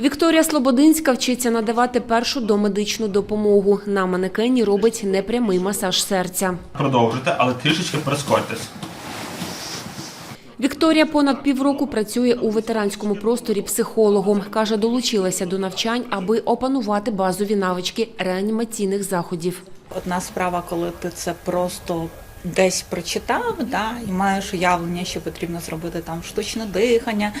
Вікторія Слободинська вчиться надавати першу домедичну допомогу. На манекені робить непрямий масаж серця. Продовжуйте, але трішечки прискорьтесь. Вікторія понад півроку працює у ветеранському просторі психологом. Каже, долучилася до навчань, аби опанувати базові навички реанімаційних заходів. Одна справа, коли ти це просто десь прочитав, да, і маєш уявлення, що потрібно зробити там штучне дихання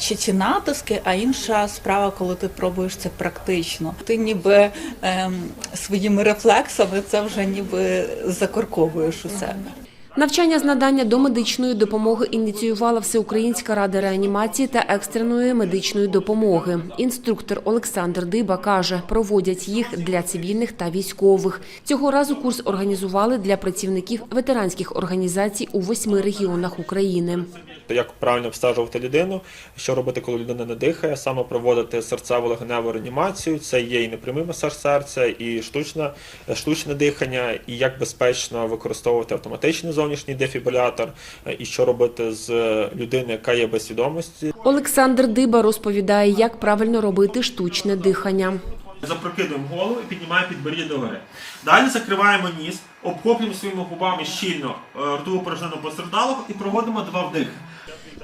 чи ці натиски, а інша справа, коли ти пробуєш це практично. Ти ніби ем, своїми рефлексами це вже ніби закорковуєш у себе. Навчання з надання домедичної допомоги ініціювала Всеукраїнська рада реанімації та екстреної медичної допомоги. Інструктор Олександр Диба каже, проводять їх для цивільних та військових. Цього разу курс організували для працівників ветеранських організацій у восьми регіонах України. Як правильно обстежувати людину, що робити, коли людина не дихає, саме проводити серцево-легеневу реанімацію. Це є і непрямий масаж серця, і штучне, штучне дихання, і як безпечно використовувати автоматичний зовнішній дефібрилятор, і що робити з людиною, яка є без свідомості. Олександр Диба розповідає, як правильно робити штучне дихання. Запрокидуємо голову і піднімаємо підборіддя догори. Далі закриваємо ніс, обхоплюємо своїми губами щільно е, ротову порожнину постраждалого і проводимо два вдихи.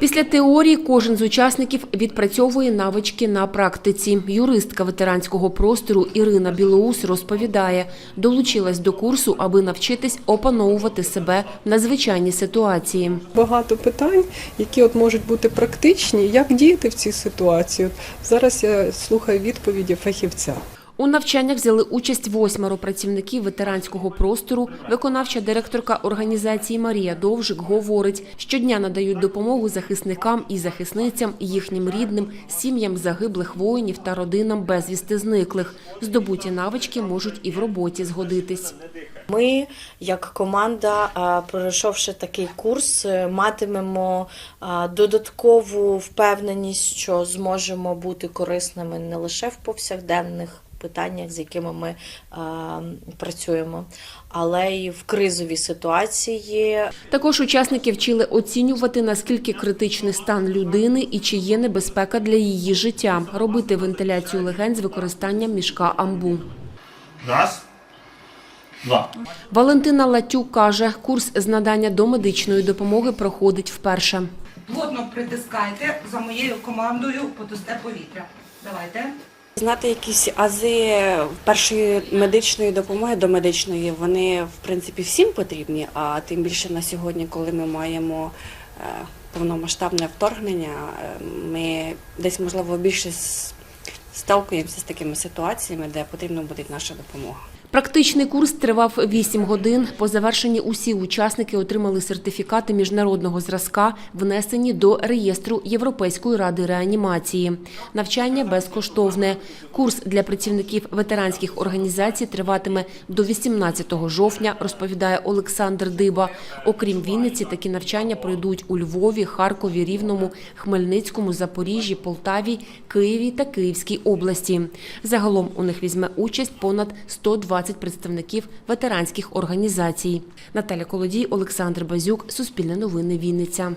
Після теорії кожен з учасників відпрацьовує навички на практиці. Юристка ветеранського простору Ірина Білоус розповідає, долучилась до курсу, аби навчитись опановувати себе в надзвичайній ситуації. багато питань, які от можуть бути практичні, як діяти в цій ситуації. От Зараз я слухаю відповіді фахівця. У навчаннях взяли участь восьмеро працівників ветеранського простору. Виконавча директорка організації Марія Довжик говорить, щодня надають допомогу захисникам і захисницям, їхнім рідним, сім'ям загиблих воїнів та родинам безвісти зниклих. Здобуті навички можуть і в роботі згодитись. Ми, як команда, пройшовши такий курс, е, матимемо додаткову впевненість, що зможемо бути корисними не лише в повсякденних питаннях, з якими ми а, працюємо, але й в кризовій ситуації. Також учасники вчили оцінювати, наскільки критичний стан людини і чи є небезпека для її життя, робити вентиляцію легень з використанням мішка амбу. Раз, два. Валентина Латюк каже, курс з надання домедичної допомоги проходить вперше. Плотно притискайте за моєю командою подасте повітря. Давайте. Знати якісь ази першої медичної допомоги до медичної, вони в принципі всім потрібні, а тим більше на сьогодні, коли ми маємо е, повномасштабне вторгнення, е, ми десь можливо більше сталкуємося з такими ситуаціями, де потрібна буде наша допомога. Практичний курс тривав 8 годин. По завершенні усі учасники отримали сертифікати міжнародного зразка, внесені до реєстру Європейської ради реанімації. Навчання безкоштовне. Курс для працівників ветеранських організацій триватиме до 18 жовтня, розповідає Олександр Диба. Окрім Вінниці, такі навчання пройдуть у Львові, Харкові, Рівному, Хмельницькому, Запоріжжі, Полтаві, Києві та Київській області. Загалом у них візьме участь понад 120 представників ветеранських організацій. Наталя Колодій, Олександр Базюк, Суспільне новини Вінниця.